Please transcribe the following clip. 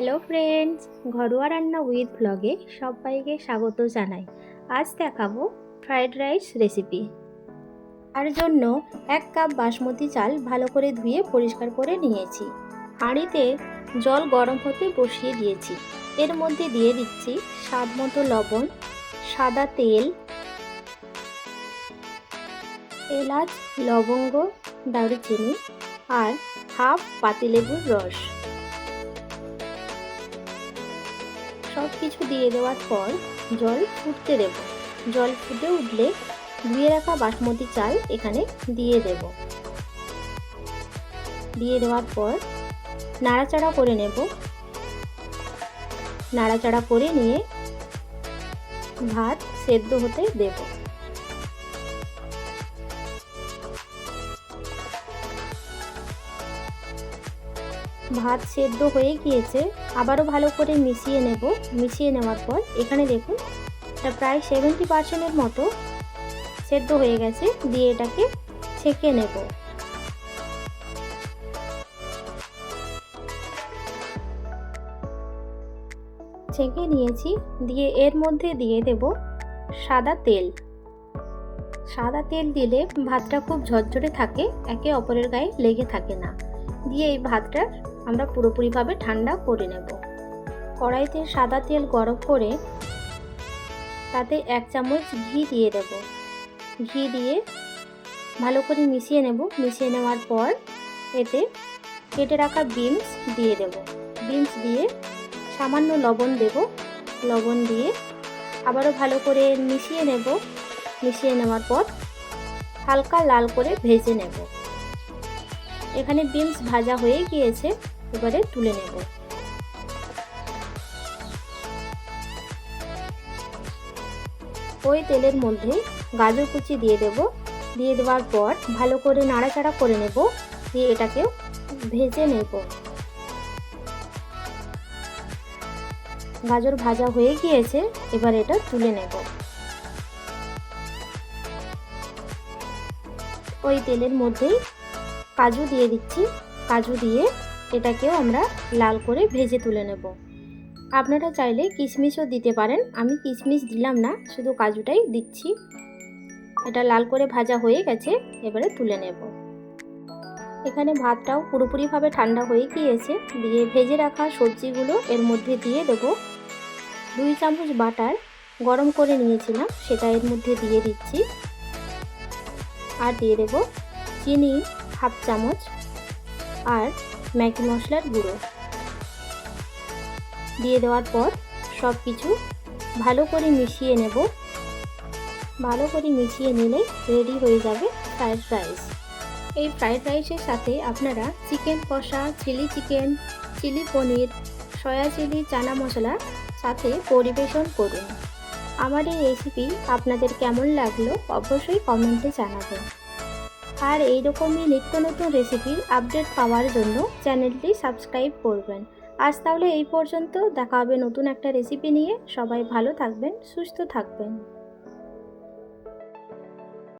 Hello friends ঘরোয়া রান্না with ব্লগে সবাইকে স্বাগত জানাই। আজ দেখাবো ফ্রাইড রাইস রেসিপি তার জন্য এক কাপ বাসমতি চাল ভালো করে ধুয়ে পরিষ্কার করে নিয়েছি। হাঁড়িতে জল গরম হতে বসিয়ে দিয়েছি। এর মধ্যে দিয়ে দিচ্ছি স্বাদ মতো লবণ, সাদা তেল, এলাচ, লবঙ্গ, দারুচিনি আর হাফ পাতিলেবুর রস। সব কিছু দিয়ে দেওয়ার পর জল ফুটতে দেব। জল ফুটে উঠলে ধুয়ে রাখা বাসমতি চাল এখানে দিয়ে দেব। দিয়ে দেওয়ার পর নাড়াচাড়া করে নেব। নাড়াচাড়া করে নিয়ে ভাত সেদ্ধ হতে দেব। ভাত সেদ্ধ হয়ে গিয়েছে, আবারও ভালো করে মিশিয়ে নেব। মিশিয়ে নেওয়ার পর এখানে দেখুন, এটা প্রায় সেভেন্টি পার্সেন্টের মতো সেদ্ধ হয়ে গেছে, দিয়ে এটাকে ছেঁকে নেব। ছেঁকে নিয়েছি, দিয়ে এর মধ্যে দিয়ে দেব সাদা তেল। সাদা তেল দিলে ভাতটা খুব ঝরঝরে থাকে, একে অপরের গায়ে লেগে থাকে না। দিয়ে এই ভাতটা আমরা পুরোপুরিভাবে ঠান্ডা করে নেব। কড়াইতে সাদা তেল গরম করে তাতে এক চামচ ঘি দিয়ে দেব। ঘি দিয়ে ভালো করে মিশিয়ে নেব। মিশিয়ে নেওয়ার পর এতে কেটে রাখা বিনস দিয়ে দেব। বিনস দিয়ে সামান্য লবণ দেব। লবণ দিয়ে আবারও ভালো করে মিশিয়ে নেব। মিশিয়ে নেওয়ার পর হালকা লাল করে ভেজে নেব। এখানে বিনস ভাজা হয়ে গিয়েছে, এবারে তুলে নেব। ওই তেলের মধ্যে গাজর কুচি দিয়ে দেব। দিয়ে দেওয়ার পর ভালো করে নাড়াচাড়া করে নেব, দিয়ে এটাকেও ভেজে নেব। গাজর ভাজা হয়ে গিয়েছে, এবার এটা তুলে নেব। ওই তেলের মধ্যেই কাজু দিয়ে দিচ্ছি। কাজু দিয়ে এটাকেও আমরা লাল করে ভেজে তুলে নেব। আপনারা চাইলে কিশমিশও দিতে পারেন। আমি কিশমিশ দিলাম না, শুধু কাজুটাই দিচ্ছি। এটা লাল করে ভাজা হয়ে গেছে, এবারে তুলে নেব। এখানে ভাতটাও পুরোপুরিভাবে ঠান্ডা হয়ে গিয়েছে। দিয়ে ভেজে রাখা সবজিগুলো এর মধ্যে দিয়ে দেব। দুই চামচ বাটার গরম করে নিয়েছিলাম, সেটা এর মধ্যে দিয়ে দিচ্ছি। আর দিয়ে দেব চিনি। হাফ চামচ আর ম্যাগি মশলার গুঁড়ো। দিয়ে দেওয়ার পর সব কিছু ভালো করে মিশিয়ে নেব। ভালো করে মিশিয়ে নিলে রেডি হয়ে যাবে ফ্রায়েড রাইস এই ফ্রায়েড রাইসের সাথে আপনারা চিকেন কষা chilli chicken chilli paneer soya chilli chana masala সাথে পরিবেশন করুন। আমার এই রেসিপি আপনাদের কেমন লাগল অবশ্যই কমেন্টে জানাবেন। আর এইরকমই নিত্য নতুন রেসিপির আপডেট পাওয়ার জন্য চ্যানেলটি সাবস্ক্রাইব করবেন। আজ তাহলে এই পর্যন্ত, দেখা হবে নতুন একটা রেসিপি নিয়ে। সবাই ভালো থাকবেন, সুস্থ থাকবেন।